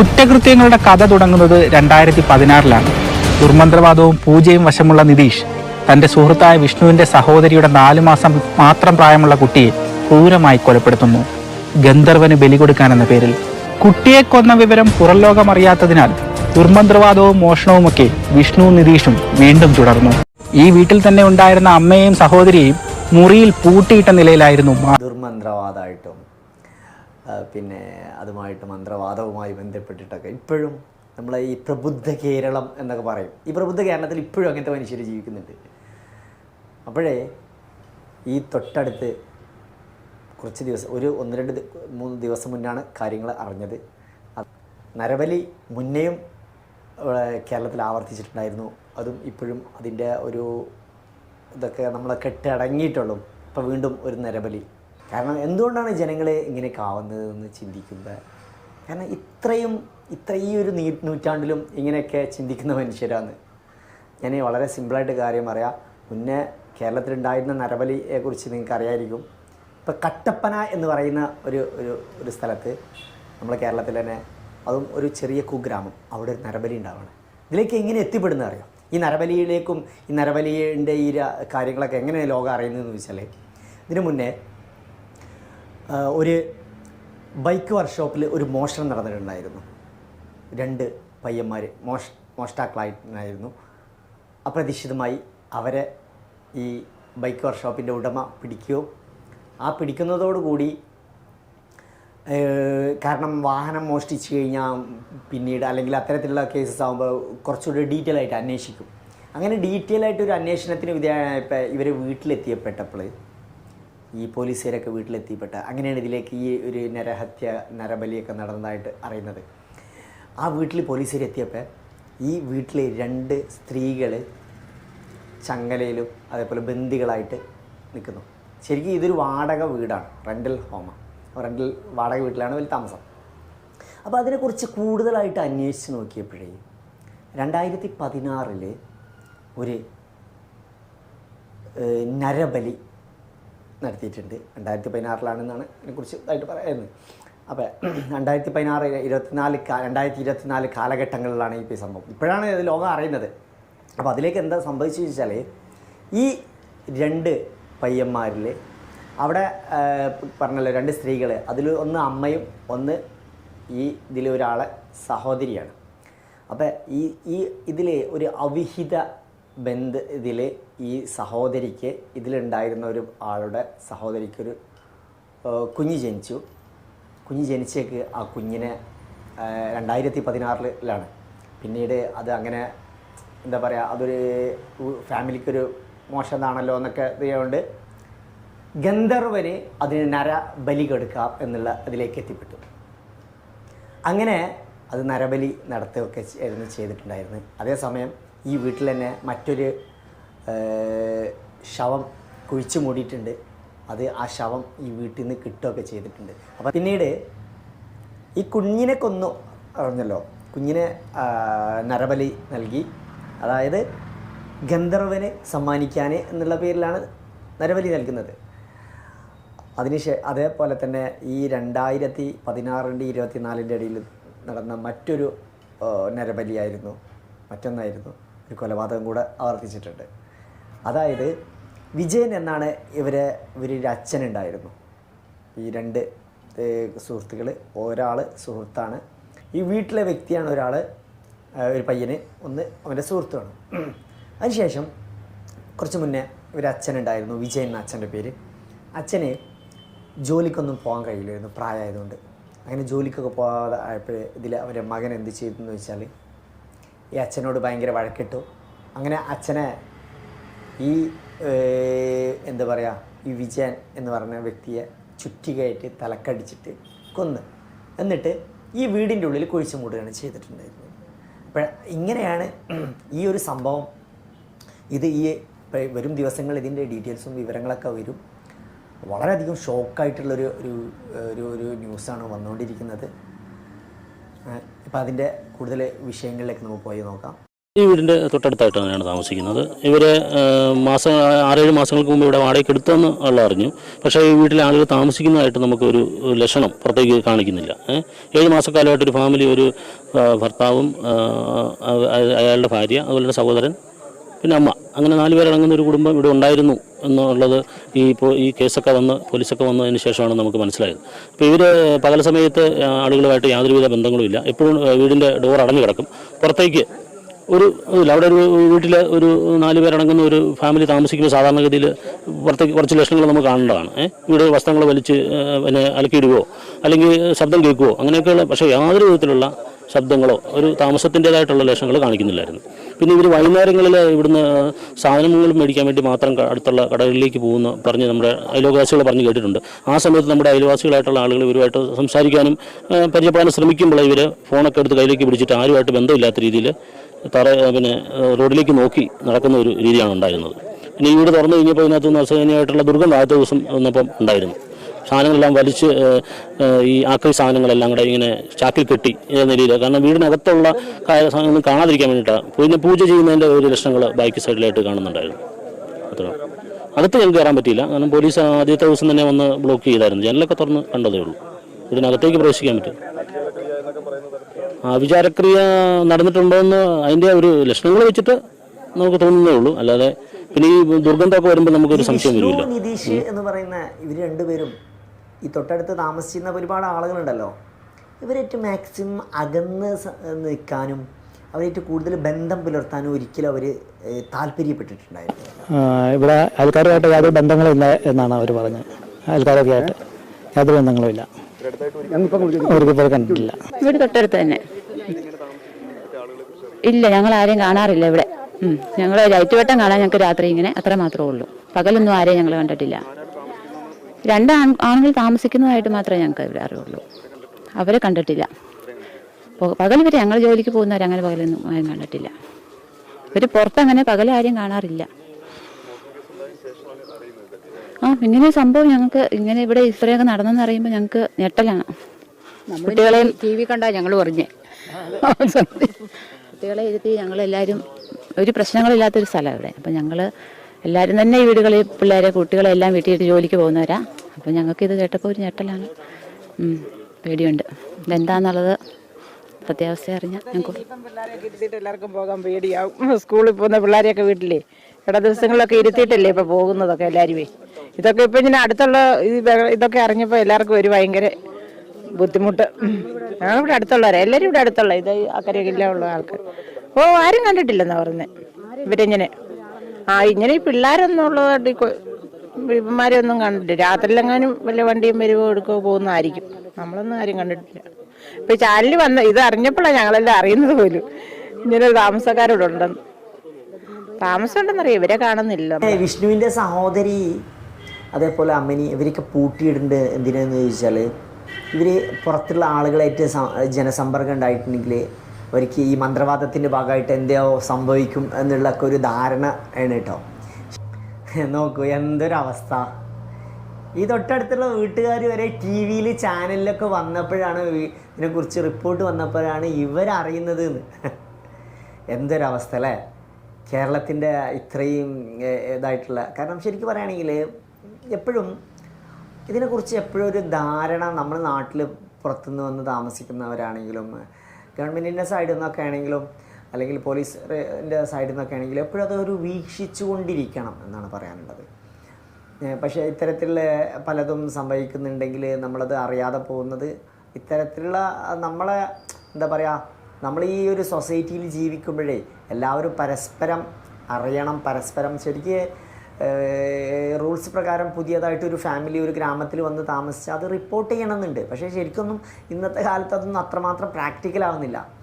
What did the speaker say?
കുറ്റകൃത്യങ്ങളുടെ കഥ തുടങ്ങുന്നത് രണ്ടായിരത്തി പതിനാറിലാണ് ദുർമന്ത്രവാദവും പൂജയും വശമുള്ള നിതീഷ് തന്റെ സുഹൃത്തായ വിഷ്ണുവിന്റെ സഹോദരിയുടെ നാലു മാസം മാത്രം പ്രായമുള്ള കുട്ടിയെ ക്രൂരമായി കൊലപ്പെടുത്തുന്നു. ഗന്ധർവന് ബലി കൊടുക്കാനെന്ന പേരിൽ. കുട്ടിയെ കൊന്ന വിവരം പുറംലോകം അറിയാത്തതിനാൽ ദുർമന്ത്രവാദവും മോഷണവുമൊക്കെ വിഷ്ണു നിതീഷും വീണ്ടും തുടർന്നു. ഈ വീട്ടിൽ തന്നെ ഉണ്ടായിരുന്ന അമ്മയെയും സഹോദരിയെയും മുറിയിൽ പൂട്ടിയിട്ട നിലയിലായിരുന്നു ദുർമന്ത്രവാദമായിട്ടും പിന്നെ അതുമായിട്ട് മന്ത്രവാദവുമായി ബന്ധപ്പെട്ടിട്ടൊക്കെ ഇപ്പോഴും നമ്മളെ ഈ പ്രബുദ്ധ കേരളം എന്നൊക്കെ പറയും. ഈ പ്രബുദ്ധ കേരളത്തിൽ ഇപ്പോഴും അങ്ങനത്തെ മനുഷ്യർ ജീവിക്കുന്നുണ്ട്. അപ്പോഴേ ഈ തൊട്ടടുത്ത് കുറച്ച് ദിവസം ഒരു ഒന്ന് രണ്ട് മൂന്ന് ദിവസം മുന്നാണ് കാര്യങ്ങൾ അറിഞ്ഞത്. നരബലി മുന്നേയും കേരളത്തിൽ ആവർത്തിച്ചിട്ടുണ്ടായിരുന്നു. അതും ഇപ്പോഴും അതിന്റെ ഒരു ഇതൊക്കെ നമ്മളെ കെട്ടടങ്ങിയിട്ടുള്ളൂ. ഇപ്പോൾ വീണ്ടും ഒരു നരബലി. കാരണം എന്തുകൊണ്ടാണ് ജനങ്ങളെ ഇങ്ങനെ ആവുന്നത് എന്ന് ചിന്തിക്കുമ്പോൾ കാരണം ഇത്രയും ഇത്ര ഈ ഒരു നീ നൂറ്റാണ്ടിലും ഇങ്ങനെയൊക്കെ ചിന്തിക്കുന്ന മനുഷ്യരാണ്. ഞാൻ വളരെ സിമ്പിളായിട്ട് കാര്യം പറയാം. മുന്നേ കേരളത്തിലുണ്ടായിരുന്ന നരബലിയെക്കുറിച്ച് നിങ്ങൾക്ക് അറിയായിരിക്കും. ഇപ്പോൾ കട്ടപ്പന എന്ന് പറയുന്ന ഒരു ഒരു ഒരു സ്ഥലത്ത് നമ്മളെ കേരളത്തിൽ തന്നെ അതും ഒരു ചെറിയ കുഗ്രാമം. അവിടെ ഒരു നരബലി ഉണ്ടാവുകയാണ് ഇതിലേക്ക് എങ്ങനെ എത്തിപ്പെടുന്നത് അറിയാം? ഈ നരബലിയിലേക്കും ഈ നരബലിയുടെ ഈ കാര്യങ്ങളൊക്കെ എങ്ങനെ ലോകം അറിയുന്നതെന്ന് വെച്ചാൽ ഇതിനു മുന്നേ ഒരു ബൈക്ക് വർക്ക്ഷോപ്പിൽ ഒരു മോഷണം നടന്നിട്ടുണ്ടായിരുന്നു. രണ്ട് പയ്യന്മാർ മോഷ മോഷ്ടാക്കളായിട്ടുണ്ടായിരുന്നു അപ്രതീക്ഷിതമായി അവരെ ഈ ബൈക്ക് വർക്ക്ഷോപ്പിന്റെ ഉടമ പിടിക്കുകയോ ആ പിടിക്കുന്നതോടുകൂടി കാരണം വാഹനം മോഷ്ടിച്ച് കഴിഞ്ഞാൽ പിന്നീട് അല്ലെങ്കിൽ അത്തരത്തിലുള്ള കേസസ് ആകുമ്പോൾ കുറച്ചുകൂടി ഡീറ്റെയിൽ ആയിട്ട് അന്വേഷിക്കും. അങ്ങനെ ഡീറ്റെയിൽ ആയിട്ട് ഒരു അന്വേഷണത്തിന് വിധേയമായപ്പോൾ ഇവർ വീട്ടിലെത്തിയപ്പെട്ടപ്പോൾ ഈ പോലീസുകാരൊക്കെ വീട്ടിലെത്തിപ്പെട്ട അങ്ങനെയാണ് ഇതിലേക്ക് ഈ ഒരു നരഹത്യ നരബലിയൊക്കെ നടന്നതായിട്ട് അറിയുന്നത്. ആ വീട്ടിൽ പോലീസുകാർ എത്തിയപ്പോൾ ഈ വീട്ടിലെ രണ്ട് സ്ത്രീകൾ ചങ്ങലയിലും അതേപോലെ ബന്ദികളായിട്ട് നിൽക്കുന്നു ശരിക്കും ഇതൊരു വാടക വീടാണ് റെന്റൽ ഹോമാണ് റെന്റൽ വാടക വീട്ടിലാണ് വലിയ താമസം. അപ്പോൾ അതിനെക്കുറിച്ച് കൂടുതലായിട്ട് അന്വേഷിച്ച് നോക്കിയപ്പോഴേ രണ്ടായിരത്തി പതിനാറിൽ ഒരു നരബലി നടത്തിയിട്ടുണ്ട്. രണ്ടായിരത്തി പതിനാറിലാണെന്നാണ് ഇതിനെക്കുറിച്ച് ഇതായിട്ട് പറയുന്നത്. അപ്പോൾ രണ്ടായിരത്തി പതിനാറ് ഇരുപത്തിനാല് രണ്ടായിരത്തി ഇരുപത്തിനാല് കാലഘട്ടങ്ങളിലാണ് ഈ സംഭവം. ഇപ്പോഴാണ് ഇത് ലോകം അറിയുന്നത്. അപ്പോൾ അതിലേക്ക് എന്താ സംഭവിച്ചു വെച്ചാൽ ഈ രണ്ട് പയ്യന്മാരിൽ അവിടെ പറഞ്ഞല്ലോ രണ്ട് സ്ത്രീകൾ അതിൽ ഒന്ന് അമ്മയും ഒന്ന് ഈ ഇതിലൊരാളെ സഹോദരിയാണ്. അപ്പോൾ ഈ ഈ ഇതിൽ ഒരു അവിഹിത ബന്ധ ഇതിൽ ഈ സഹോദരിക്ക് ഇതിലുണ്ടായിരുന്ന ഒരു ആളുടെ സഹോദരിക്കൊരു കുഞ്ഞ് ജനിച്ചു. കുഞ്ഞ് ജനിച്ചേക്ക് ആ കുഞ്ഞിനെ രണ്ടായിരത്തി പതിനാറിലാണ് പിന്നീട് അത് അങ്ങനെ എന്താ പറയുക അതൊരു ഫാമിലിക്കൊരു മോശമാണല്ലോ എന്നൊക്കെ ഇതുകൊണ്ട് ഗന്ധർവന് അതിന് നര ബലി കൊടുക്കാം എന്നുള്ള അതിലേക്ക് എത്തിപ്പെട്ടു. അങ്ങനെ അത് നരബലി നടത്തുകയൊക്കെ ആയിരുന്നു ചെയ്തിട്ടുണ്ടായിരുന്നത് അതേസമയം ഈ വീട്ടിൽ തന്നെ മറ്റൊരു ശവം കുഴിച്ചു മൂടിയിട്ടുണ്ട്. അത് ആ ശവം ഈ വീട്ടിൽ നിന്ന് കിട്ടുകയൊക്കെ ചെയ്തിട്ടുണ്ട്. അപ്പോൾ പിന്നീട് ഈ കുഞ്ഞിനെ കൊന്നു പറഞ്ഞല്ലോ കുഞ്ഞിനെ നരബലി നൽകി. അതായത് ഗന്ധർവനെ സമ്മാനിക്കാൻ എന്നുള്ള പേരിലാണ് നരബലി നൽകുന്നത്. അതിനുശേ അതേപോലെ തന്നെ ഈ രണ്ടായിരത്തി പതിനാറിന്റെ ഇരുപത്തിനാലിന്റെ ഇടയിൽ നടന്ന മറ്റൊരു നരബലിയായിരുന്നു. മറ്റൊന്നായിരുന്നു. ഒരു കൊലപാതകം കൂടെ ആവർത്തിച്ചിട്ടുണ്ട്. അതായത് വിജയൻ എന്നാണ് ഇവരെ ഇവരൊരു അച്ഛനുണ്ടായിരുന്നു. ഈ രണ്ട് സുഹൃത്തുക്കൾ ഒരാൾ സുഹൃത്താണ്. ഈ വീട്ടിലെ വ്യക്തിയാണ് ഒരാൾ ഒരു പയ്യന് ഒന്ന് അവന്റെ സുഹൃത്തുമാണ് അതിനുശേഷം കുറച്ച് മുന്നേ ഒരു അച്ഛനുണ്ടായിരുന്നു വിജയൻ എന്ന അച്ഛന്റെ പേര്. അച്ഛന് ജോലിക്കൊന്നും പോകാൻ കഴിയില്ലായിരുന്നു പ്രായമായതുകൊണ്ട്. അങ്ങനെ ജോലിക്കൊക്കെ പോകാതെ ആയപ്പോൾ ഇതിൽ അവരുടെ മകൻ എന്ത് ചെയ്തെന്ന് വെച്ചാൽ ഈ അച്ഛനോട് ഭയങ്കര വഴക്കിട്ടു. അങ്ങനെ അച്ഛനെ ഈ എന്താ പറയുക ഈ വിജയൻ എന്ന് പറഞ്ഞ വ്യക്തിയെ ചുറ്റികയായിട്ട് തലക്കടിച്ചിട്ട് കൊന്ന്. എന്നിട്ട് ഈ വീടിന്റെ ഉള്ളിൽ കുഴിച്ചു മൂടുകയാണ് ചെയ്തിട്ടുണ്ടായിരുന്നത്. അപ്പോൾ ഇങ്ങനെയാണ് ഈ ഒരു സംഭവം. ഇത് ഈ വരും ദിവസങ്ങൾ ഇതിന്റെ ഡീറ്റെയിൽസും വിവരങ്ങളൊക്കെ വരും. വളരെയധികം ഷോക്കായിട്ടുള്ളൊരു ഒരു ഒരു ഒരു ന്യൂസാണ് വന്നുകൊണ്ടിരിക്കുന്നത്. ഇപ്പം അതിന്റെ കൂടുതൽ വിഷയങ്ങളിലേക്ക് നമുക്ക് പോയി നോക്കാം. ഈ വീടിന്റെ തൊട്ടടുത്തായിട്ട് തന്നെയാണ് താമസിക്കുന്നത്. ഇവർ മാസം ആറേഴ് മാസങ്ങൾക്ക് മുമ്പ് ഇവിടെ വാടകയ്ക്ക് എടുത്തെന്ന് ഉള്ള അറിഞ്ഞു. പക്ഷേ ഈ വീട്ടിലെ ആളുകൾ താമസിക്കുന്നതായിട്ട് നമുക്കൊരു ലക്ഷണം പുറത്തേക്ക് കാണിക്കുന്നില്ല? ഏഴ് മാസക്കാലമായിട്ട് ഒരു ഫാമിലി ഒരു ഭർത്താവും അയാളുടെ ഭാര്യ അതുപോലെ സഹോദരൻ പിന്നെ അമ്മ. അങ്ങനെ നാല് പേരടങ്ങുന്ന ഒരു കുടുംബം ഇവിടെ ഉണ്ടായിരുന്നു എന്നുള്ളത് ഈ ഇപ്പോൾ ഈ കേസൊക്കെ വന്ന് പോലീസൊക്കെ വന്നതിന് ശേഷമാണ് നമുക്ക് മനസ്സിലായത്. അപ്പോൾ ഇവർ പകൽ സമയത്ത് ആളുകളുമായിട്ട് യാതൊരുവിധ ബന്ധങ്ങളുമില്ല. എപ്പോഴും വീടിന്റെ ഡോർ അടഞ്ഞു കിടക്കും. പുറത്തേക്ക് ഒരു ഇല്ല അവിടെ ഒരു വീട്ടിൽ ഒരു നാല് പേരടങ്ങുന്ന ഒരു ഫാമിലി താമസിക്കുമ്പോൾ സാധാരണഗതിയിൽ പുറത്തേക്ക് കുറച്ച് ലക്ഷണങ്ങൾ നമുക്ക് കാണേണ്ടതാണ്? വീട് വസ്ത്രങ്ങൾ വലിച്ച് പിന്നെ അലക്കിയിടുകയോ അല്ലെങ്കിൽ ശബ്ദം കേൾക്കുകയോ അങ്ങനെയൊക്കെയുള്ള പക്ഷേ യാതൊരു വിധത്തിലുള്ള ശബ്ദങ്ങളോ ഒരു താമസത്തിന്റെതായിട്ടുള്ള ലക്ഷണങ്ങൾ കാണിക്കുന്നില്ലായിരുന്നു. പിന്നെ ഇവർ വൈകുന്നേരങ്ങളിൽ ഇവിടുന്ന് സാധനങ്ങൾ മേടിക്കാൻ വേണ്ടി മാത്രം അടുത്തുള്ള കടകളിലേക്ക് പോകുന്ന പറഞ്ഞ് നമ്മുടെ അയൽവാസികൾ പറഞ്ഞ് കേട്ടിട്ടുണ്ട്. ആ സമയത്ത് നമ്മുടെ അയൽവാസികളായിട്ടുള്ള ആളുകൾ ഇവരുമായിട്ട് സംസാരിക്കാനും പരിചയപ്പെടാനും ശ്രമിക്കുമ്പോൾ ഇവർ ഫോണൊക്കെ എടുത്ത് കയ്യിലേക്ക് പിടിച്ചിട്ട് ആരുമായിട്ട് ബന്ധമില്ലാത്ത രീതിയിൽ തറ പിന്നെ റോഡിലേക്ക് നോക്കി നടക്കുന്ന ഒരു രീതിയാണ് ഉണ്ടായിരുന്നത്. പിന്നെ ഈ വീട് തുറന്നു കഴിഞ്ഞപ്പോൾ ഇതിനകത്ത് നിന്ന് അസഹനീയമായിട്ടുള്ള ദുർഗന്ധം ആദ്യത്തെ ദിവസം വന്നപ്പം ഉണ്ടായിരുന്നു. സാധനങ്ങളെല്ലാം വലിച്ച് ഈ ആക്രി സാധനങ്ങളെല്ലാം കൂടെ ഇങ്ങനെ ചാക്കിൽ കെട്ടി എന്ന നിലയിൽ കാരണം വീടിനകത്തുള്ള കായ സാധനങ്ങൾ കാണാതിരിക്കാൻ വേണ്ടിയിട്ടാണ് പിന്നെ പൂജ ചെയ്യുന്നതിന്റെ ഒരു ലക്ഷണങ്ങൾ ബാക്ക് സൈഡിലായിട്ട് കാണുന്നുണ്ടായിരുന്നു. അത്ര അകത്ത് ഞങ്ങൾക്ക് കയറാൻ പറ്റിയില്ല. കാരണം പോലീസ് ആദ്യത്തെ ദിവസം തന്നെ വന്ന് ബ്ലോക്ക് ചെയ്തായിരുന്നു. ജനലൊക്കെ തുറന്ന് കണ്ടതേ ഉള്ളൂ. വീടിനകത്തേക്ക് പ്രവേശിക്കാൻ പറ്റും ആ വിചാരക്രിയ നടന്നിട്ടുണ്ടോയെന്ന് അതിന്റെ ഒരു ലക്ഷണങ്ങൾ വെച്ചിട്ട് നമുക്ക് തോന്നുന്നേ ഉള്ളൂ. അല്ലാതെ പിന്നെ ഈ ദുർഗന്ധമൊക്കെ വരുമ്പോൾ നമുക്കൊരു സംശയം വരുമല്ലോ വരില്ല. നിതീഷ് എന്ന് പറയുന്ന ഇവർ രണ്ടുപേരും ഈ തൊട്ടടുത്ത് താമസിക്കുന്ന ഒരുപാട് ആളുകളുണ്ടല്ലോ. ഇവരേറ്റ് മാക്സിമം അകന്ന് നിൽക്കാനും അവരേറ്റ് കൂടുതൽ ബന്ധം പുലർത്താനും ഒരിക്കലും അവർ താല്പര്യപ്പെട്ടിട്ടുണ്ടായിരുന്നു ഇവിടെ അയൽക്കാരുമായിട്ട് യാതൊരു ബന്ധങ്ങളില്ല എന്നാണ് അവർ പറഞ്ഞത്. അയൽക്കാരൊക്കെ ആയിട്ട് യാതൊരു ബന്ധങ്ങളുമില്ല കണ്ടിട്ടില്ല. ഇവിടെ തൊട്ടടുത്ത് തന്നെ. ഇല്ല ഞങ്ങൾ ആരെയും കാണാറില്ല ഇവിടെ. ഞങ്ങൾ ലൈറ്റ് വെട്ടം കാണാൻ ഞങ്ങൾക്ക് രാത്രി ഇങ്ങനെ അത്ര മാത്രമേ ഉള്ളൂ. പകലൊന്നും ആരെയും ഞങ്ങൾ കണ്ടിട്ടില്ല. രണ്ട് ആൺ ആണുങ്ങൾ താമസിക്കുന്നതായിട്ട് മാത്രമേ ഞങ്ങൾക്ക് ഇവിടെ അറിവുള്ളൂ. അവരെ കണ്ടിട്ടില്ല. പകൽ ഇവർ ഞങ്ങൾ ജോലിക്ക് പോകുന്നവർ അങ്ങനെ പകലൊന്നും ആരും കണ്ടിട്ടില്ല. ഇവർ പുറത്തങ്ങനെ പകൽ ആരെയും കാണാറില്ല. ആ ഇങ്ങനെ സംഭവം ഞങ്ങൾക്ക് ഇങ്ങനെ ഇവിടെ ഇത്രയൊക്കെ നടന്നെന്ന് അറിയുമ്പോൾ ഞങ്ങൾക്ക് ഞെട്ടലാണ്. കുട്ടികളെ ടി വി കണ്ടാൽ ഞങ്ങൾ പറഞ്ഞേ കുട്ടികളെ ഇരുത്തി ഞങ്ങളെല്ലാവരും ഒരു പ്രശ്നങ്ങളില്ലാത്തൊരു സ്ഥലമാണ് ഇവിടെ. അപ്പം ഞങ്ങൾ എല്ലാവരും തന്നെ ഈ വീടുകളിൽ പിള്ളേരെ കുട്ടികളെല്ലാം വീട്ടിൽ ജോലിക്ക് പോകുന്നവരാ. അപ്പോൾ ഞങ്ങൾക്ക് ഇത് കേട്ടപ്പോൾ ഒരു ഞെട്ടലാണ്. പേടിയുണ്ട്. ഇതെന്താന്നുള്ളത് സത്യാവസ്ഥ അറിഞ്ഞാൽ ഞങ്ങൾക്ക് എല്ലാവർക്കും പോകാൻ പേടിയാവും. സ്കൂളിൽ പോകുന്ന പിള്ളേരെയൊക്കെ വീട്ടിലേ. ഇട ദിവസങ്ങളിലൊക്കെ ഇരുത്തിയിട്ടല്ലേ ഇപ്പൊ പോകുന്നതൊക്കെ എല്ലാവരുമേ ഇതൊക്കെ ഇപ്പൊ ഇങ്ങനെ അടുത്തുള്ള ഇതൊക്കെ അറിഞ്ഞപ്പോൾ എല്ലാവർക്കും ഒരു ഭയങ്കര ബുദ്ധിമുട്ട്. ഞങ്ങൾ ഇവിടെ അടുത്തുള്ളവരെ. എല്ലാവരും ഇവിടെ അടുത്തുള്ള ഇത് അക്കരയില്ല ഉള്ള ആൾക്കാർ ഓ ആരും കണ്ടിട്ടില്ലെന്നാ പറഞ്ഞത് ഇവരിങ്ങനെ? ആ ഇങ്ങനെ ഈ പിള്ളേരൊന്നും ഉള്ളതായിട്ട് ഈ കൊ- ഇവന്മാരെയൊന്നും കണ്ടിട്ടില്ല. രാത്രിയിലെങ്ങാനും വല്ല വണ്ടിയും വരുവോ എടുക്കോ പോകുന്നതായിരിക്കും. നമ്മളൊന്നും ആരും കണ്ടിട്ടില്ല. ഇപ്പൊ ചാനലിൽ വന്ന ഇത് അറിഞ്ഞപ്പോഴാണ് ഞങ്ങളെല്ലാം അറിയുന്നത് പോലും. ഇങ്ങനെ താമസക്കാരോട് ഉണ്ടെന്ന്. താമസം ഉണ്ടെന്നറിയാം ഇവരെ കാണുന്നില്ല വിഷ്ണുവിന്റെ സഹോദരി അതേപോലെ അമ്മനി ഇവരൊക്കെ പൂട്ടിയിടുന്നുണ്ട് എന്തിനാന്ന് ചോദിച്ചാൽ ഇവർ പുറത്തുള്ള ആളുകളായിട്ട് ജനസമ്പർക്കം ഉണ്ടായിട്ടുണ്ടെങ്കിൽ അവർക്ക് ഈ മന്ത്രവാദത്തിന്റെ ഭാഗമായിട്ട് എന്തോ സംഭവിക്കും എന്നുള്ളൊക്കെ ഒരു ധാരണ ആണ് കേട്ടോ. നോക്കൂ എന്തൊരവസ്ഥ. ഈ തൊട്ടടുത്തുള്ള വീട്ടുകാർ വരെ ടി വിയിൽ ചാനലിലൊക്കെ വന്നപ്പോഴാണ് ഇതിനെക്കുറിച്ച് റിപ്പോർട്ട് വന്നപ്പോഴാണ് ഇവരറിയുന്നത് എന്ന്. എന്തൊരവസ്ഥ അല്ലേ? കേരളത്തിന്റെ ഇത്രയും ഇതായിട്ടുള്ള കാരണം ശരിക്കും പറയുകയാണെങ്കിൽ എപ്പോഴും ഇതിനെക്കുറിച്ച് എപ്പോഴും ഒരു ധാരണ നമ്മുടെ നാട്ടിൽ പുറത്തുനിന്ന് വന്ന് താമസിക്കുന്നവരാണെങ്കിലും ഗവൺമെന്റിന്റെ സൈഡിൽ നിന്നൊക്കെ ആണെങ്കിലും അല്ലെങ്കിൽ പോലീസിന്റെ സൈഡിൽ നിന്നൊക്കെ ആണെങ്കിലും എപ്പോഴും അതൊരു വീക്ഷിച്ചു കൊണ്ടിരിക്കണം എന്നാണ് പറയാനുള്ളത്. പക്ഷേ ഇത്തരത്തിലുള്ള പലതും സംഭവിക്കുന്നുണ്ടെങ്കിൽ നമ്മളത് അറിയാതെ പോകുന്നത് ഇത്തരത്തിലുള്ള നമ്മളെ എന്താ പറയുക നമ്മൾ ഈ ഒരു സൊസൈറ്റിയിൽ ജീവിക്കുമ്പോഴേ എല്ലാവരും പരസ്പരം അറിയണം പരസ്പരം ശരിക്ക് റൂൾസ് പ്രകാരം പുതിയതായിട്ട് ഒരു ഫാമിലി ഒരു ഗ്രാമത്തിൽ വന്ന് താമസിച്ചാൽ അത് റിപ്പോർട്ട് ചെയ്യണമെന്നുണ്ട്. പക്ഷേ ശരിക്കൊന്നും ഇന്നത്തെ കാലത്ത് അതൊന്നും അത്രമാത്രം പ്രാക്ടിക്കൽ ആവുന്നില്ല.